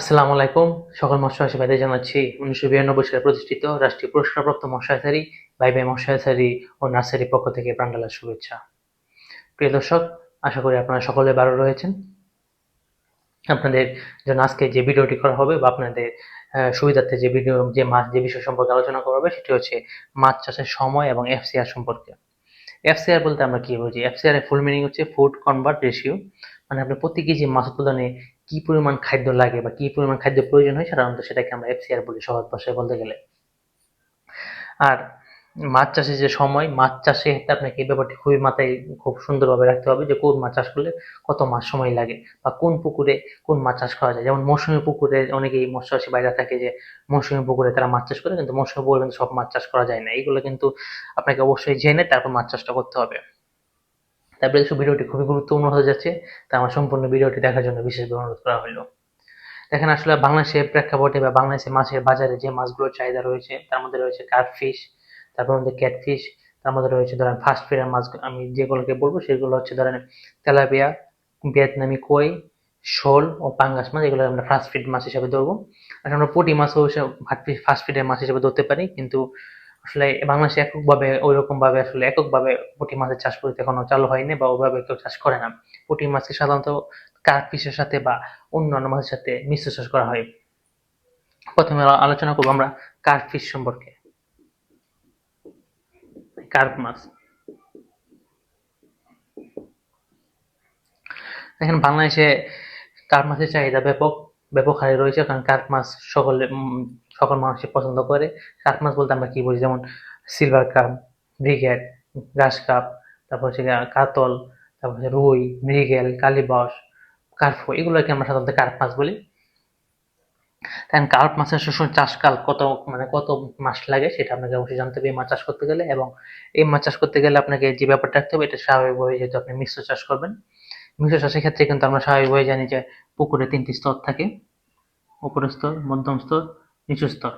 আসসালামু আলাইকুম। সকল মৎস্য ভাইদের জানাচ্ছি, উনিশশো বিরানব্বই সালে প্রতিষ্ঠিত রাষ্ট্রীয় পুরস্কারপ্রাপ্ত মৎস্যাচারী বাই বাই মৎস্যাচারী ও নার্সারির পক্ষ থেকে প্রাণডালার শুভেচ্ছা। প্রিয় দর্শক, আশা করি আপনারা সকলে ভালো রয়েছেন। আপনাদের জন্য আজকে যে ভিডিওটি করা হবে বা আপনাদের সুবিধার্থে যে ভিডিও, যে মাছ যে বিষয় সম্পর্কে আলোচনা করা হবে, সেটি হচ্ছে মাছ চাষের সময় এবং এফসিআর সম্পর্কে। এফসিআর বলতে আমরা কি বুঝি? এফসিআর এর ফুল মিনিং হচ্ছে ফুড কনভার্ট রেশিও মানে আপনি প্রতি কেজি মাছ উৎপাদনে কি পরিমাণ খাদ্য লাগে বা কি পরিমাণ খাদ্য প্রয়োজন হয় সাধারণত সেটাকে আমরা এফসিআর বলি, সহজ ভাষায় বলতে গেলে। আর মাছ চাষের যে সময়, মাছ চাষে আপনাকে এই ব্যাপারটি খুবই মাথায় খুব সুন্দরভাবে রাখতে হবে যে কোন মাছ চাষ করলে কত মাস সময় লাগে বা কোন পুকুরে কোন মাছ চাষ করা যায়। যেমন মৌসুমী পুকুরে অনেকেই মৎস্যচাষী বাইরে থাকে যে মৌসুমী পুকুরে তারা মাছ চাষ করে, কিন্তু মৌসুমী পুকুরে কিন্তু সব মাছ চাষ করা যায় না। এইগুলো কিন্তু আপনাকে অবশ্যই জেনে তারপর মাছ চাষটা করতে হবে। তারপরে কিছু ভিডিওটি খুবই গুরুত্বপূর্ণ হতে যাচ্ছে, তা আমার সম্পূর্ণ ভিডিওটি দেখার জন্য বিশেষভাবে অনুরোধ করা হলো। দেখেন আসলে বাংলাদেশের প্রেক্ষাপটে বা বাংলাদেশের মাছের বাজারে যে মাছগুলোর চাহিদা রয়েছে, তার মধ্যে রয়েছে কার্পফিশ তারপর মধ্যে ক্যাটফিশ তার মধ্যে রয়েছে ধরেন ফাস্ট ফিডের মাছ, আমি যেগুলোকে বলব সেগুলো হচ্ছে ধরেন তেলাপিয়া, ভিয়েতনামি কই, শোল ও পাঙ্গাস মাছ, এগুলো আমরা ফাস্ট ফিড মাছ হিসেবে ধরবো। আর আমরা পুঁটি মাছও ফাস্ট ফিডের মাছ হিসেবে ধরতে পারি, কিন্তু আসলে বাংলাদেশে এককভাবে ওই রকম ভাবে আসলে এককভাবে পুঁটি মাছের চাষ করতে এখনও চালু হয়নি বা ওইভাবে কেউ চাষ করে না। পুঁটি মাছকে সাধারণত কার্পফিশের সাথে বা অন্যান্য মাছের সাথে মিশ্র চাষ করা হয়। প্রথমে আলোচনা করব আমরা কার্পফিশ সম্পর্কে। কার্প মাছ। দেখেন বাংলাদেশে কার্প মাছের চাহিদা ব্যাপক। ব্যাপক হারে রয়েছে, কারণ কার্প মাছ সকলে সকল মানুষই পছন্দ করে। কার্প মাছ বলতে আমরা কি বলি যেমন silver carp brigade grass carp তারপর হচ্ছে কাতল, তারপর হচ্ছে রুই, মৃগেল, কালীবাস কার্ফু এগুলোকে আমরা সাধারণত কার্প মাছ বলি। কারণ কার্প মাছের শোষণ চাষকাল কত মানে কত মাস লাগে সেটা আপনাকে অবশ্যই জানতে হবে এই মাছ চাষ করতে গেলে। এবং এই মাছ চাষ করতে গেলে আপনাকে যে ব্যাপারটা রাখতে হবে, এটা স্বাভাবিকভাবে যেহেতু আপনি মিশ্র চাষ করবেন। মিশ্র চাষের ক্ষেত্রে কিন্তু আমরা স্বাভাবিকভাবে জানি যে পুকুরে তিনটি স্তর থাকে। উপরের স্তর, মধ্যম স্তর, নিচু স্তর।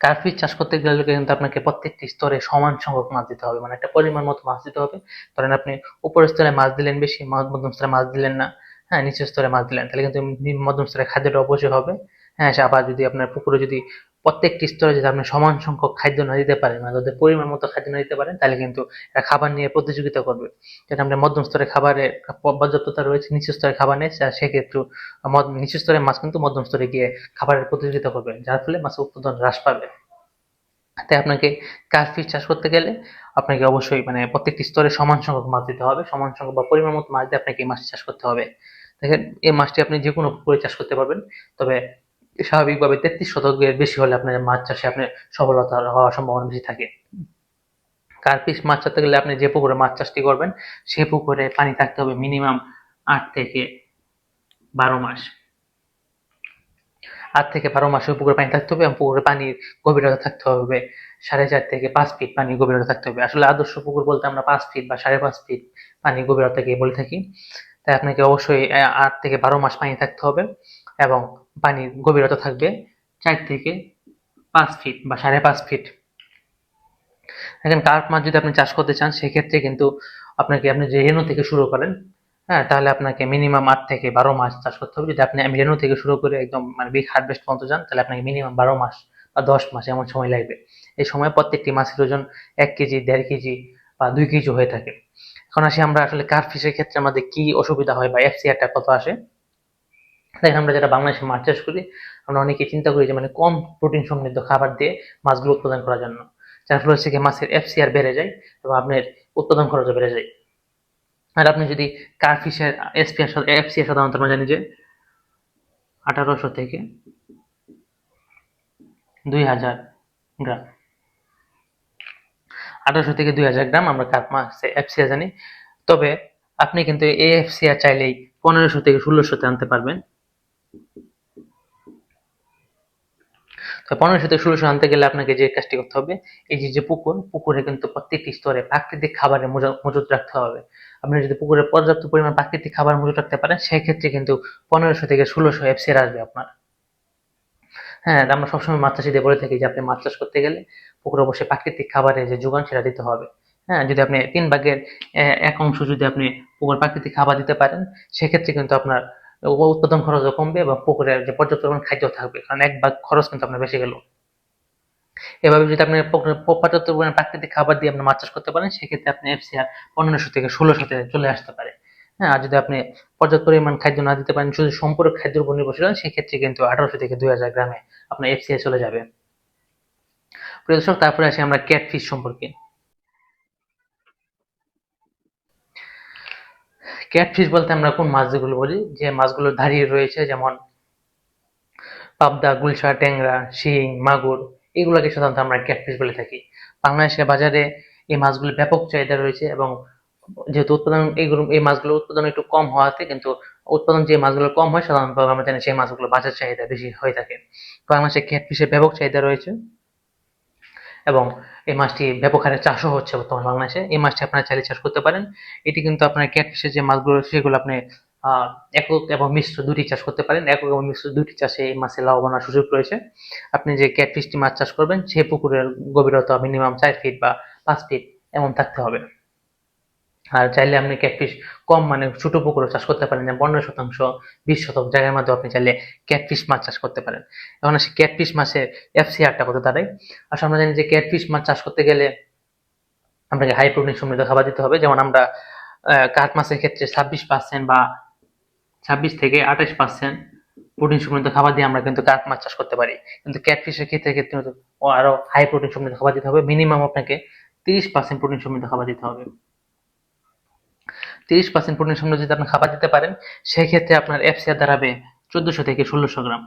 কার্ফিশ চাষ করতে গেলে কিন্তু আপনাকে প্রত্যেকটি স্তরে সমান সংখ্যক মাছ দিতে হবে। মানে একটা পরিমাণ মতো মাছ দিতে হবে। ধরেন আপনি উপরের স্তরে মাছ দিলেন বেশি মধ্যম স্তরে মাছ দিলেন না। হ্যাঁ নিচের স্তরে মাছ দিলেন। তাহলে কিন্তু মধ্যম স্তরে খাদ্যটা অবশ্যই হবে। হ্যাঁ আবার যদি আপনার পুকুরে যদি প্রত্যেকটি স্তরে যদি আপনি সমান সংখ্যক খাদ্য না দিতে পারেন মানে ওদের পরিমাণ মতো খাদ্য না দিতে পারেন, তাহলে কিন্তু এরা খাবার নিয়ে প্রতিযোগিতা করবে। যেটা আমরা মধ্যম স্তরে খাবারের পর্যাপ্ততা রয়েছে, নিচু স্তরে খাবার নেই সেক্ষেত্রে নিচু স্তরের মাছ কিন্তু মধ্যম স্তরে গিয়ে খাবারের প্রতিযোগিতা করবে, যার ফলে মাছের উৎপাদন হ্রাস পাবে। তাই আপনাকে কার্ফিশ চাষ করতে গেলে আপনাকে অবশ্যই মানে প্রত্যেকটি স্তরে সমান সংখ্যক মাছ দিতে হবে, সমান সংখ্যক বা পরিমাণ মতো মাছ দিয়ে আপনাকে এই মাছটি চাষ করতে হবে। দেখেন, এই মাছটি আপনি যে কোনো পুকুরে চাষ করতে পারবেন, তবে স্বাভাবিকভাবে তেত্রিশ শতকের বেশি হলে আপনার মাছ চাষে আপনার সফলতা হওয়ার সম্ভাবনা বেশি থাকে। কার্পিস মাছ চাষতে গেলে আপনি যে পুকুরে মাছ চাষটি করবেন, সে পুকুরে পানি থাকতে হবে মিনিমাম আট থেকে বারো মাস। আট থেকে বারো মাসের পুকুরে পানি থাকতে হবে এবং পুকুরে পানির গভীরতা থাকতে হবে। সাড়ে চার থেকে পাঁচ ফিট পানির গভীরতা থাকতে হবে। আসলে আদর্শ পুকুর বলতে আমরা পাঁচ ফিট বা সাড়ে পাঁচ ফিট পানির গভীরতাকে বলে থাকি। তাই আপনাকে অবশ্যই আট থেকে বারো মাস পানি থাকতে হবে। এবং পানির গভীরতা থাকবে চার থেকে পাঁচ ফিট বা সাড়ে পাঁচ ফিট। এখন কার্প মাছ যদি আপনি চাষ করতে চান, সেক্ষেত্রে কিন্তু আপনাকে আপনি যে রেনু থেকে শুরু করেন হ্যাঁ তাহলে আপনাকে মিনিমাম আট থেকে বারো মাস চাষ করতে হবে। যদি আপনি রেনু থেকে শুরু করে একদম মানে বিগ হারভেস্ট পর্যন্ত যান, তাহলে আপনাকে মিনিমাম বারো মাস বা দশ মাস এমন সময় লাগবে। এই সময় প্রত্যেকটি মাছের ওজন এক কেজি, দেড় কেজি বা দুই কেজি হয়ে থাকে। এখন আসি আমরা আসলে কার্প ফিশের ক্ষেত্রে আমাদের কি অসুবিধা হয় বা এফসিআরটা কত আসে? দেখেন আমরা যারা বাংলাদেশে মাছ চাষ করি, আমরা অনেকে চিন্তা করি যে মানে কম প্রোটিন সমৃদ্ধ খাবার দিয়ে মাছগুলো উৎপাদন করার জন্য। যার ফলে হচ্ছে মাছের এফসিআর বেড়ে যায় এবং আপনার উৎপাদন খরচও বেড়ে যায়। আর আপনি যদি কার্ফিশের এসপিআর এফসিআর সাধারণত আমরা জানি যে আঠারোশো থেকে দুই হাজার গ্রাম। আঠারোশো থেকে দুই হাজার গ্রাম আমরা কার্প মাছে এফসিআর জানি। তবে আপনি কিন্তু এই এফসিআর চাইলেই পনেরোশো থেকে ষোলোশোতে আনতে পারবেন। তো পনেরোশো থেকে ষোলোশো আনতে গেলে আপনাকে যে কাজটি করতে হবে, এই যে যে পুকুর, পুকুরে কিন্তু প্রত্যেকটি স্তরে প্রাকৃতিক খাবারের মজুত রাখতে হবে। আপনি যদি পুকুরে পর্যাপ্ত পরিমাণ প্রাকৃতিক খাবার মজুত রাখতে পারেন, সেক্ষেত্রে কিন্তু পনেরোশো থেকে ষোলোশো এফসিআর আসবে আপনার। হ্যাঁ আমরা সবসময় মাছ চাষিদের বলে থাকি যে, আপনি মাছ চাষ করতে গেলে পুকুরে অবশ্যই প্রাকৃতিক খাবারের যে যোগান, সেটা দিতে হবে। হ্যাঁ যদি আপনি তিন ভাগের এক অংশ যদি আপনি পুকুর প্রাকৃতিক খাবার দিতে পারেন, সেক্ষেত্রে কিন্তু আপনার উৎপাদন খরচও কমবে এবং পুকুরে যে পর্যাপ্ত পরিমাণ খাদ্য থাকবে কারণ এক ভাগ খরচ কিন্তু আপনার বেশি গেল। এভাবে যদি আপনি পর্যাপ্ত পরিমাণ প্রাকৃতিক খাবার দিয়ে আপনি মাছ চাষ করতে পারেন সেক্ষেত্রে আপনি এফসিআর পনেরোশো থেকে ষোলোশোতে চলে আসতে পারে। হ্যাঁ আর যদি আপনি পর্যাপ্ত পরিমাণ খাদ্য না দিতে পারেন শুধু সম্পূরক খাদ্যের উপর নির্ভরশীল হন, সেক্ষেত্রে কিন্তু আঠারোশো থেকে দুই হাজার গ্রামে আপনার এফসিআই চলে যাবে। প্রিয় দর্শক তারপরে আসি আমরা ক্যাটফিশ সম্পর্কে। ক্যাটফিশ বলতে আমরা কোন মাছগুলো বলি? যে মাছগুলো দাঁড়িয়ে রয়েছে, যেমন পাবদা, গুলশা, ট্যাংরা, শিং, মাগুর, এগুলোকে সাধারণত আমরা ক্যাটফিশ বলে থাকি। বাংলাদেশের বাজারে এই মাছগুলো ব্যাপক চাহিদা রয়েছে এবং যেহেতু উৎপাদন এইগুলো এই মাছগুলো উৎপাদন একটু কম হওয়াতে কিন্তু উৎপাদন যে মাছগুলো কম হয়, সাধারণত আমরা জানি সেই মাছগুলো বাজার চাহিদা বেশি হয়ে থাকে। বাংলাদেশে ক্যাটফিশের ব্যাপক চাহিদা রয়েছে। এবং এই মাছটি ব্যাপক হারে চাষও হচ্ছে বর্তমানে বাংলাদেশে। এই মাছটি আপনারা চাইলে চাষ করতে পারেন। এটি কিন্তু আপনার ক্যাটফিশের যে মাছগুলো সেগুলো আপনি একক এবং মিশ্র দুটি চাষ করতে পারেন। একক এবং মিশ্র দুটি চাষে এই মাছে লাভবান সুযোগ রয়েছে। আপনি যে ক্যাটফিশটি মাছ চাষ করবেন, সে পুকুরের গভীরতা মিনিমাম চার ফিট বা পাঁচ ফিট এমন থাকতে হবে। আর চাইলে আপনি ক্যাটফিশ কম মানে ছোট পুকুরে চাষ করতে পারেন? যেমন পনেরো শতাংশ, বিশ শতক জায়গার মধ্যে আপনি চাইলে ক্যাটফিশ মাছ চাষ করতে পারেন। এখন আসি ক্যাটফিশ মাছের এফসিআরটা কত দাঁড়ায়? আসলে আমরা জানি যে ক্যাটফিশ মাছ চাষ করতে গেলে আপনাকে হাই প্রোটিন সমৃদ্ধ খাবার দিতে হবে। যেমন আমরা কাঠ মাছের ক্ষেত্রে ছাব্বিশ পার্সেন্ট বা ছাব্বিশ থেকে আঠাশ পার্সেন্ট প্রোটিন সমৃদ্ধ খাবার দিয়ে আমরা কিন্তু কাঠ মাছ চাষ করতে পারি। কিন্তু ক্যাটফিশের ক্ষেত্রে ক্ষেত্রে কিন্তু আরও হাই প্রোটিন সমৃদ্ধ খাবার দিতে হবে। মিনিমাম আপনাকে তিরিশ পার্সেন্ট প্রোটিন সমৃদ্ধ খাবার দিতে হবে। তিরিশ পার্সেন্ট প্রোটিন সমৃদ্ধ যদি আপনি খাবার দিতে পারেন, সেক্ষেত্রে আপনার এফসিআর দাঁড়াবে চোদ্দশো থেকে ষোলোশো গ্রাম।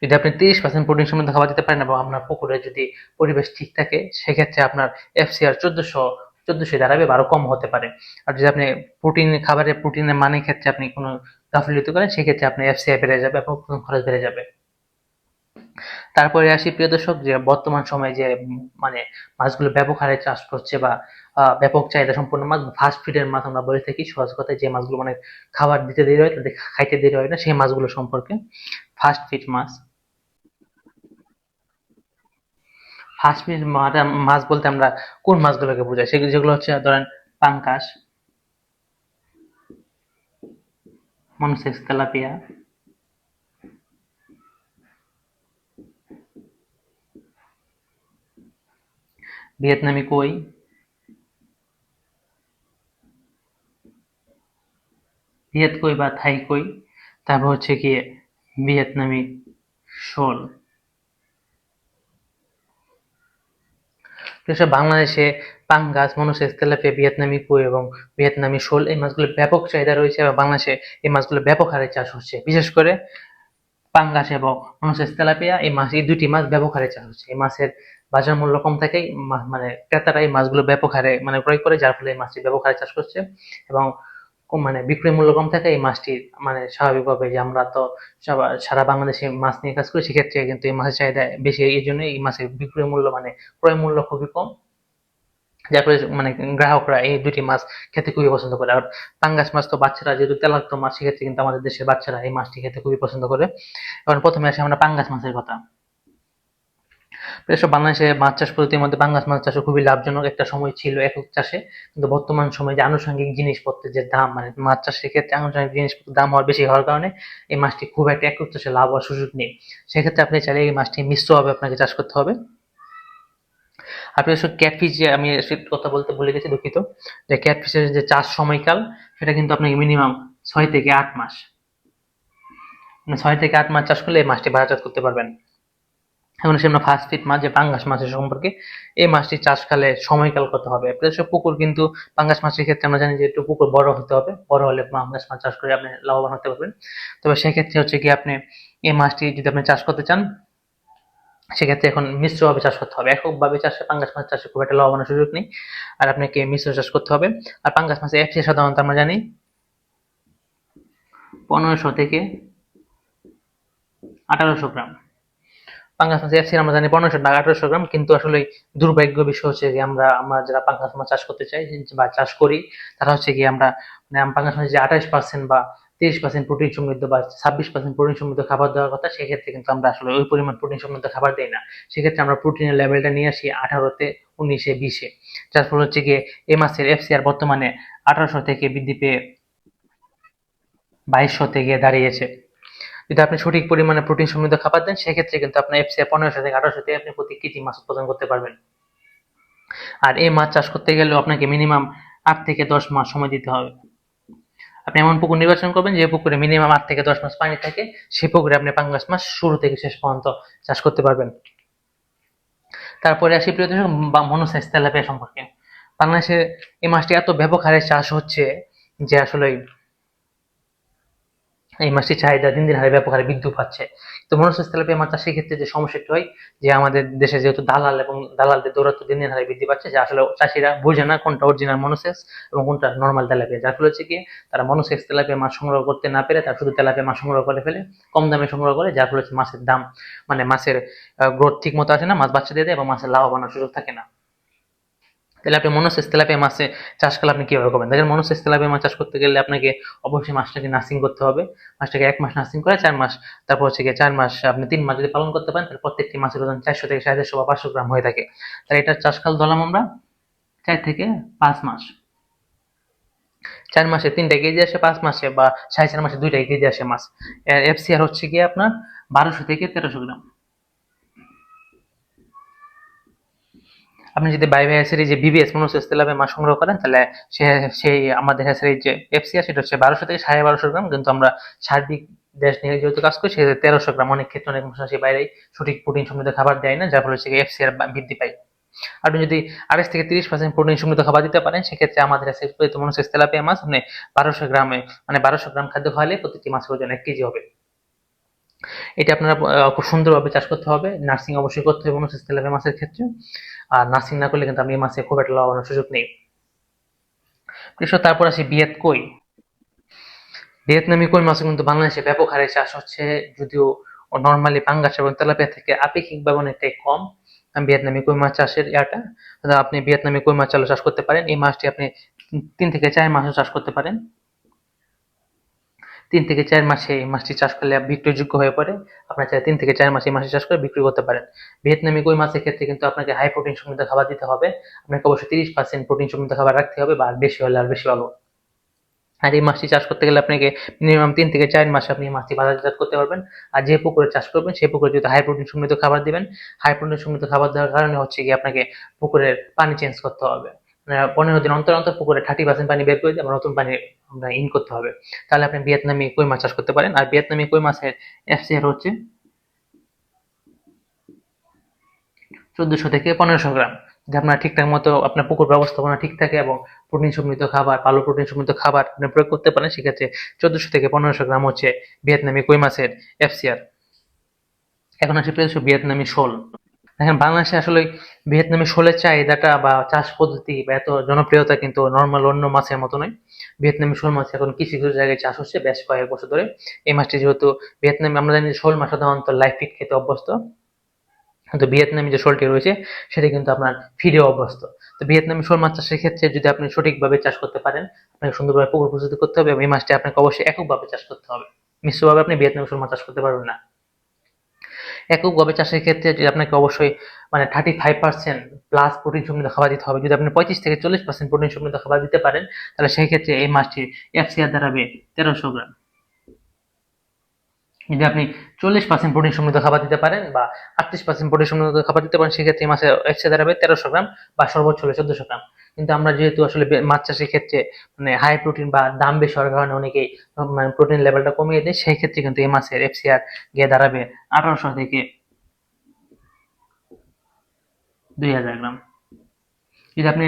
যদি আপনি তিরিশ পার্সেন্ট প্রোটিন সমৃদ্ধ খাবার দিতে পারেন এবং আপনার পুকুরে যদি পরিবেশ ঠিক থাকে, সেক্ষেত্রে আপনার এফসিআর চোদ্দশো চোদ্দশো দাঁড়াবে বা আরও কম হতে পারে। আর যদি আপনি প্রোটিন খাবারের প্রোটিনের মানের ক্ষেত্রে আপনি কোনো গাফিলতি করেন সেক্ষেত্রে আপনার এফসিআই বেড়ে যাবে এবং খরচ বেড়ে যাবে। তারপরে আসি প্রিয় দর্শক, যে বর্তমান সময়ে যে মানে মাছগুলো ব্যাপক হারে চাষ করছে বা ব্যাপক চাহিদা সম্পন্ন মাছ ফাস্ট ফিডের মাছ আমরা বলে থাকি। সহজ কথায় যে মাছগুলো মানে খাবার দিতে দেরি হয়, তাদের খাইতে দেরি হয় না, সেই মাছগুলো সম্পর্কে ফাস্ট ফিড মাছ। ফাস্ট ফিড মাছ বলতে আমরা কোন মাছগুলোকে বোঝাই? সেগুলো, যেগুলো হচ্ছে ধরেন পাঙ্কাস মনসেক্স তেলাপিয়া, ভিয়েতনামি কই ভিয়েত কই বা থাই কই তারপর হচ্ছে গিয়ে ভিয়েতনামি শোল। এসব বাংলাদেশে পাঙ্গাস মনোসেস তেলাপিয়া ভিয়েতনামি কই এবং ভিয়েতনামি শোল এই মাছগুলোর ব্যাপক চাহিদা রয়েছে এবং বাংলাদেশে এই মাছগুলো ব্যাপক হারে চাষ হচ্ছে। বিশেষ করে পাঙ্গাস এবং মনোসেস তেলাপিয়া এই মাছ, এই দুটি মাছ ব্যাপক হারে চাষ হচ্ছে। এই মাছের বাজার মূল্য কম থাকেই, মা- মানে ক্রেতারা এই মাছগুলো ব্যাপক হারে মানে ক্রয় করে, যার ফলে এই মাছটি ব্যাপক হারে চাষ করছে এবং মানে বিক্রয় মূল্য কম থাকে, এই মাছটি মানে স্বাভাবিকভাবে যে আমরা তো সারা বাংলাদেশে মাছ নিয়ে কাজ করি, সেক্ষেত্রে কিন্তু এই মাছের চাহিদা বেশি, এই জন্য এই মাছের বিক্রয় মূল্য মানে ক্রয় মূল্য খুবই কম। যার ফলে মানে গ্রাহকরা এই দুটি মাছ খেতে খুবই পছন্দ করে। আর পাঙ্গাস মাছ তো বাচ্চারা, যেহেতু তেলাক্ত মাছ, সেক্ষেত্রে কিন্তু আমাদের দেশের বাচ্চারা এই মাছটি খেতে খুবই পছন্দ করে। এখন প্রথমে আসি আমরা পাঙ্গাস মাছের কথা। এসব বাংলাদেশে মাছ চাষ পদ্ধতির মধ্যে পাঙ্গাস মাছ চাষ খুবই লাভজনক একটা সময় ছিল একক চাষে। কিন্তু বর্তমান সময়ে যে আনুষঙ্গিক জিনিসপত্রের যে দাম মানে মাছ চাষের ক্ষেত্রে আনুষঙ্গিক জিনিসপত্রের দাম হওয়ার বেশি হওয়ার কারণে এই মাছটি খুব একটা একক চাষে লাভ হওয়ার সুযোগ নেই। সেক্ষেত্রে আপনি চাইলে এই মাছটি মিশ্রভাবে আপনাকে চাষ করতে হবে। আপনি আসলে ক্যাটফিস যে আমি কথা বলতে ভুলে গেছি দুঃখিত। যে ক্যাটফিসের যে চাষ সময়কাল, সেটা কিন্তু আপনাকে মিনিমাম ছয় থেকে আট মাস। মানে ছয় থেকে আট মাস চাষ করলে এই মাছটি বাজারজাত করতে পারবেন। এখন আসি আমরা ফার্স্ট ফিট মাছ, যে পাঙ্গাস মাছের সম্পর্কে, এই মাছটি চাষকালে সময়কাল কত হবে? সব পুকুর কিন্তু পাঙ্গাস মাছের ক্ষেত্রে আমরা জানি যে একটু পুকুর বড় হতে হবে। বড় হলে পাঙ্গাস মাছ চাষ করে আপনি লাভবান হতে পারবেন। তবে সেক্ষেত্রে হচ্ছে কি, আপনি এই মাছটি যদি আপনি চাষ করতে চান, সেক্ষেত্রে এখন মিশ্রভাবে চাষ করতে হবে। এককভাবে চাষে পাঙ্গাস মাছ চাষে খুব একটা লাভবানের সুযোগ নেই। আর আপনাকে মিশ্র চাষ করতে হবে। আর পাঙ্গাস মাছের এফসি সাধারণত আমরা জানি পনেরোশো থেকে আঠারোশো গ্রাম। পাঙ্গাস মাছ এফসি আমরা জানি পনেরোশো টাকা, আঠারোশো গ্রাম, কিন্তু আসলে দুর্ভাগ্য বিষয় হচ্ছে যে আমরা আমরা যারা পাঙ্গাস মাছ চাষ করতে চাই, বা চাষ করি, তারা হচ্ছে কি আমরা মানে পাঙ্গাস মাছে যে আঠাশ পার্সেন্ট বা তিরিশ পার্সেন্ট প্রোটিন সমৃদ্ধ বা ছাব্বিশ পার্সেন্ট প্রোটিন সমৃদ্ধ খাবার দেওয়ার কথা, সেক্ষেত্রে কিন্তু আমরা আসলে ওই পরিমাণ প্রোটিন সমৃদ্ধ খাবার দিই না। সেক্ষেত্রে আমরা প্রোটিনের লেভেলটা নিয়ে আসি আঠারোতে, উনিশে, বিশে। যার ফলে হচ্ছে গিয়ে এই মাছের এফসিআর বর্তমানে আঠারোশো থেকে বৃদ্ধি পেয়ে বাইশশোতে গিয়ে দাঁড়িয়েছে। যদি আপনি সঠিক পরিমাণে প্রোটিন সমৃদ্ধ খাবার দেন, সেক্ষেত্রে কিন্তু আপনার এফসিআর পনেরোশো থেকে আঠারোশোতে আপনি প্রতি কেজি মাছ উৎপাদন করতে পারবেন। আর এই মাছ চাষ করতে গেলেও আপনাকে মিনিমাম আট থেকে দশ মাস সময় দিতে হবে। আপনি এমন পুকুর নির্বাচন করবেন, যে পুকুরে মিনিমাম আট থেকে দশ মাস পানি থাকে, সেই পুকুরে আপনি পাঙ্গাস মাছ শুরু থেকে শেষ পর্যন্ত চাষ করতে পারবেন। তারপরে আসি প্রিয় দর্শক, বা মনোসাইজ তেলাপিয়া সম্পর্কে। বাংলাদেশে এই মাছটি এত ব্যাপক হারে চাষ হচ্ছে যে আসলে এই মাছটির চাহিদা দিন দিন হারে ব্যাপক হারে বৃদ্ধি পাচ্ছে। তো মনোসাইজ তেলাপিয়া মাছ চাষের ক্ষেত্রে যে সমস্যাটি হয়, যে আমাদের দেশে যেহেতু দালাল এবং দালালদের দৌরাত্ম দিন দিন হারে বৃদ্ধি পাচ্ছে, যে আসলে চাষিরা বোঝে না কোনটা অরিজিনাল মনোসেক্স এবং কোনটা নর্মাল তেলাপিয়া। যার ফলে হচ্ছে কি, তারা মনোসেক্স তেলাপিয়া মাছ সংগ্রহ করতে না পেরে তারা শুধু তেলাপিয়া মাছ সংগ্রহ করে ফেলে, কম দামে সংগ্রহ করে, যার ফলে হচ্ছে মাছের দাম মানে মাছের গ্রোথ ঠিক মতো আসে না, মাছ বাচ্চা দিয়ে দেয় এবং মাছের লাভবানোর সুযোগ থাকে না। তাহলে আপনি মনোসেস তেলাপিয়া মাছে চাষ করলে আপনি কীভাবে করবেন? দেখেন, মনোসেস তেলাপিয়া মাছ চাষ করতে গেলে আপনাকে অবশ্যই মাছটাকে নার্সিং করতে হবে? মাছটাকে এক মাস নার্সিং করে চার মাস, তারপর হচ্ছে গিয়ে চার মাস আপনি তিন মাস যদি পালন করতে পারেন, তাহলে প্রত্যেকটি মাছের ওজন চারশো থেকে সাড়ে চারশো বা পাঁচশো গ্রাম হয়ে থাকে। তাহলে এটার চাষকাল ধরলাম আমরা চার থেকে পাঁচ মাস। চার মাসে তিনটা কেজি আসে পাঁচ মাসে বা সাড়ে চার মাসে দুইটা কেজি আসে মাছ। এফসিআর হচ্ছে গিয়ে আপনার বারোশো থেকে তেরোশো গ্রাম। আপনি যদি বাই বাই হ্যাসারি যে বিবিএস মনোসেস তেলাপে মাছ সংগ্রহ করেন, তাহলে সে সেই আমাদের হ্যাসারির যে এফসিআর সেটা হচ্ছে বারোশো থেকে সাড়ে বারোশো গ্রাম, কিন্তু আমরা সার্বিক দেশ নিয়ে যেহেতু কাজ করি, সেক্ষেত্রে তেরোশো গ্রাম। অনেক ক্ষেত্রে অনেক আছে বাইরে সঠিক প্রোটিন সমৃদ্ধ খাবার দেয় না, যার ফলে হচ্ছে এফসিআর বৃদ্ধি পায়। আপনি যদি আড়াইশ থেকে তিরিশ পার্সেন্ট প্রোটিন সমৃদ্ধ খাবার দিতে পারেন, সেক্ষেত্রে আমাদের কাছে মনোসেস তেলাপিয়া মাছ আপনি বারোশো গ্রামে মানে বারোশো গ্রাম খাদ্য খাওয়ালে প্রতিটি মাছের ওজন এক কেজি হবে। এটা আপনারা খুব সুন্দরভাবে চাষ করতে হবে। নার্সিং অবশ্যই করতে হবে মনোসেস তেলাপিয়া মাছের ক্ষেত্রে। আর নার্সিং না করলে কিন্তু আমি এই মাসে খুব একটা লাভবানোর সুযোগ নেই। কৃষক তারপর আসি বিয়েত কই। ভিয়েতনামি কই মাছ কিন্তু বাংলাদেশে ব্যাপক হারে চাষ হচ্ছে, যদিও নর্মালি পাঙ্গাস এবং তেলাপিয়া থেকে আপেক্ষিকভাবে অনেকটাই কম। ভিয়েতনামি কই মাছ চাষের ইয়াটা। আপনি ভিয়েতনামি কই মাছ চালু চাষ করতে পারেন? এই মাছটি আপনি তিন থেকে চার মাসও চাষ করতে পারেন। তিন থেকে চার মাসে এই মাছটি চাষ করলে বিক্রয়যোগ্য হয়ে পড়ে। আপনার চাই তিন থেকে চার মাসে এই মাছটি চাষ করে বিক্রি করতে পারেন। ভিয়েতনামি কই মাছের ক্ষেত্রে কিন্তু আপনাকে হাই প্রোটিন সমৃদ্ধ খাবার দিতে হবে। আপনাকে অবশ্যই তিরিশ পার্সেন্ট প্রোটিন সমৃদ্ধ খাবার রাখতে হবে বা বেশি হলে আর বেশি ভালো। আর এই মাছটি চাষ করতে গেলে আপনাকে মিনিমাম তিন থেকে চার মাসে আপনি মাছটি বাজারজাত করতে পারবেন। আর যে পুকুরে চাষ করবেন, সেই পুকুরে যদি হাই প্রোটিন সমৃদ্ধ খাবার দিবেন। হাই প্রোটিন সমৃদ্ধ খাবার দেওয়ার কারণে হচ্ছে কি আপনাকে পুকুরের পানি চেঞ্জ করতে হবে। পনেরো দিন অন্তর অন্তর পুকুরে থার্টি পার্সেন্ট পানি বের করে দিয়ে আবার নতুন পানি আমরা ইন করতে হবে। তাহলে আপনি ভিয়েতনামি কই মাছ চাষ করতে পারেন? আর ভিয়েতনামি কই মাছের এফসিআর হচ্ছে চোদ্দশো থেকে পনেরোশো গ্রাম। যদি আপনার ঠিকঠাক মতো আপনার পুকুর ব্যবস্থাপনা ঠিক থাকে এবং প্রোটিন সমৃদ্ধ খাবার, ভালো প্রোটিন সমৃদ্ধ খাবার আপনি প্রয়োগ করতে পারেন, সেক্ষেত্রে চোদ্দশো থেকে পনেরোশো গ্রাম হচ্ছে ভিয়েতনামি কই মাছের এফসিআর এখন আসে পেয়েছ ভিয়েতনামি শোল। দেখেন, বাংলাদেশে আসলে ভিয়েতনামি শোলের চাহিদাটা বা চাষ পদ্ধতি বা এত জনপ্রিয়তা কিন্তু নর্মাল অন্য মাছের মতো নয়। ভিয়েতনামি শোল মাছ এখন কিছু কিছু জায়গায় চাষ হচ্ছে বেশ কয়েক বছর ধরে। এই মাছটি যেহেতু ভিয়েতনামি, আমরা জানি শোল মাছ সাধারণত লাইফ ফিট খেতে অভ্যস্ত। কিন্তু ভিয়েতনামি যে শোলটি রয়েছে, সেটি কিন্তু আপনার ফিরে অভ্যস্ত। তো ভিয়েতনামি শোল মাছ চাষের ক্ষেত্রে যদি আপনি সঠিকভাবে চাষ করতে পারেন, আপনাকে সুন্দরভাবে পুকুর প্রস্তুতি করতে হবে এবং এই মাছটি আপনাকে অবশ্যই এককভাবে চাষ করতে হবে। মিশ্রভাবে আপনি ভিয়েতনামি শোল মাছ চাষ করতে পারবেন না। এককভাবে চাষের ক্ষেত্রে যদি আপনাকে অবশ্যই মানে thirty five percent plus protein সমৃদ্ধ খাবার দিতে হবে। যদি আপনি পঁয়ত্রিশ থেকে চল্লিশ পার্সেন্ট প্রোটিন সমৃদ্ধ খাবার দিতে পারেন, তাহলে সেই ক্ষেত্রে এই মাছটির এফসিআর দাঁড়াবে তেরোশো গ্রাম। যদি আপনি চল্লিশ পার্সেন্ট প্রোটিন সমৃদ্ধ খাবার দিতে পারেন বা আটত্রিশ পার্সেন্ট প্রোটিন সমৃদ্ধ খাবার দিতে পারেন, সেক্ষেত্রে মাছের এক্সে দাঁড়াবে তেরোশো গ্রাম বা সর্বোচ্চ হলে চোদ্দশো গ্রাম। কিন্তু আমরা যেহেতু আসলে মাছ চাষের ক্ষেত্রে মানে হাই প্রোটিন বা দাম বেশি হওয়ার কারণে অনেকেই মানে প্রোটিন লেভেলটা কমিয়ে দেয় সেই ক্ষেত্রে কিন্তু এই মাছের এফসিআর গিয়ে দাঁড়াবে আঠারোশো থেকে দুই হাজার গ্রাম। যদি আপনি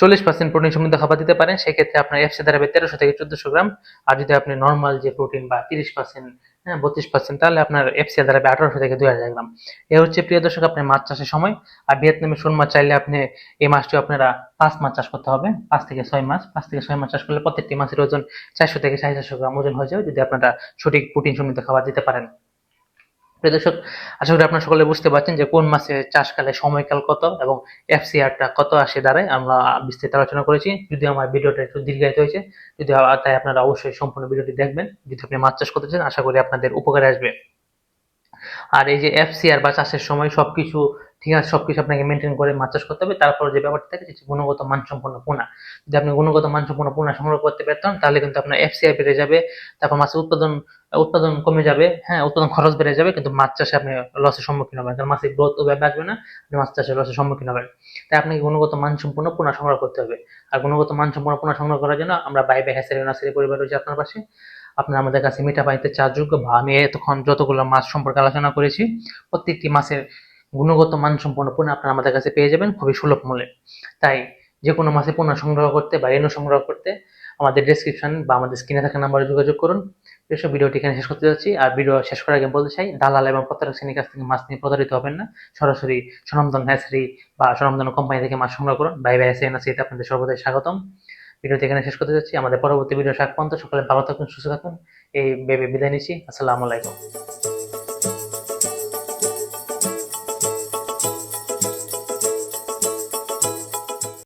চল্লিশ পার্সেন্ট প্রোটিন সমৃদ্ধ খাবার দিতে পারেন, সেক্ষেত্রে আপনার এফসি দাঁড়াবে তেরোশো থেকে চোদ্দশো গ্রাম। আর যদি আপনি নর্মাল যে প্রোটিন বা তিরিশ পার্সেন্ট হ্যাঁ বত্রিশ পার্সেন্ট তাহলে আপনার এফসি দাঁড়াবে আঠারোশো থেকে দুই হাজার গ্রাম। এ হচ্ছে, প্রিয় দর্শক, আপনার মাছ চাষের সময়। আর ভিয়েতনামে শোল মাছ চাইলে আপনি এই মাছটি আপনারা পাঁচ মাছ চাষ করতে হবে। পাঁচ থেকে ছয় মাস পাঁচ থেকে ছয় মাস চাষ করলে প্রত্যেকটি মাছের ওজন চারশো থেকে সাড়ে চারশো গ্রাম ওজন হয়ে যাবে। যদি আপনারা সঠিক প্রোটিন সমৃদ্ধ খাবার দিতে পারেন। প্রিয় দর্শক, আশা করি আপনারা সকলে বুঝতে পারছেন যে কোন মাসে চাষকালে সময়কাল কত এবং এফসিআরটা কত আসে দাঁড়ায় আমরা বিস্তারিত আলোচনা করেছি। যদি আমার ভিডিওটা একটু দীর্ঘায়িত হয়েছে, যদি তাই আপনারা অবশ্যই সম্পূর্ণ ভিডিওটি দেখবেন। যদি আপনি মাছ চাষ করতে চান, আশা করি আপনাদের উপকারে আসবে। আর এই যে এফসিআর বা চাষের সময় সবকিছু ঠিক আছে, সবকিছু আপনাকে মেনটেন করে মাছ চাষ করতে হবে। তারপর যে ব্যাপারটা থাকে সেটা গুণগত মানসম্পন্ন পোনা। যদি আপনি গুণগত মানসম্পন্ন পোনা সংগ্রহ করতে পারতেন, তাহলে কিন্তু আপনার এফসিআই বেড়ে যাবে, তারপর মাছের উৎপাদন উৎপাদন কমে যাবে হ্যাঁ উৎপাদন খরচ বেড়ে যাবে, কিন্তু মাছ চাষে আপনি লসের সম্মুখীন হবেন। কারণ মাছের গ্রোথ ওভাবে আসবে না, আপনি মাছ চাষে লসের সম্মুখীন হবেন। তাই আপনাকে গুণগত মানসম্পন্ন পোনা সংগ্রহ করতে হবে। আর গুণগত মানসম্পন্ন পোনা সংগ্রহ করার জন্য আমরা বাই বাই হ্যাসারি নার্সারি পরিবার রয়েছে আপনার পাশে। আপনার আমাদের কাছে মিঠা পানিতে চাষযোগ্য বা আমি এতক্ষণ যতগুলো মাছ সম্পর্কে আলোচনা করেছি, প্রত্যেকটি মাছের গুণগত মানসম্পন্ন পণ্য আপনারা আমাদের কাছে পেয়ে যাবেন, খুবই সুলভ মূল্যে। তাই যে কোনো মাছের পণ্য সংগ্রহ করতে বা রেণু সংগ্রহ করতে আমাদের ডেসক্রিপশন বা আমাদের স্ক্রিনে থাকা নাম্বারে যোগাযোগ করুন। এসব ভিডিওটি এখানে শেষ করতে যাচ্ছি। আর ভিডিও শেষ করার আগে বলতে চাই, দালাল এবং প্রতারক শ্রেণির কাছ থেকে মাছ নিয়ে প্রতারিত হবেন না। সরাসরি স্বনামধন হ্যাসারি বা স্বনামধন কোম্পানি থেকে মাছ সংগ্রহ করুন। বাই বাই হ্যাসারি নার্সারিতে আপনাদের সর্বদাই স্বাগতম। ভিডিওটি এখানে শেষ করতে যাচ্ছি। আমাদের পরবর্তী ভিডিও শাক পর্যন্ত। সকলে ভালো থাকুন, সুস্থ থাকুন। এই ভেবে বিদায় নিচ্ছি। আসসালামু আলাইকুম।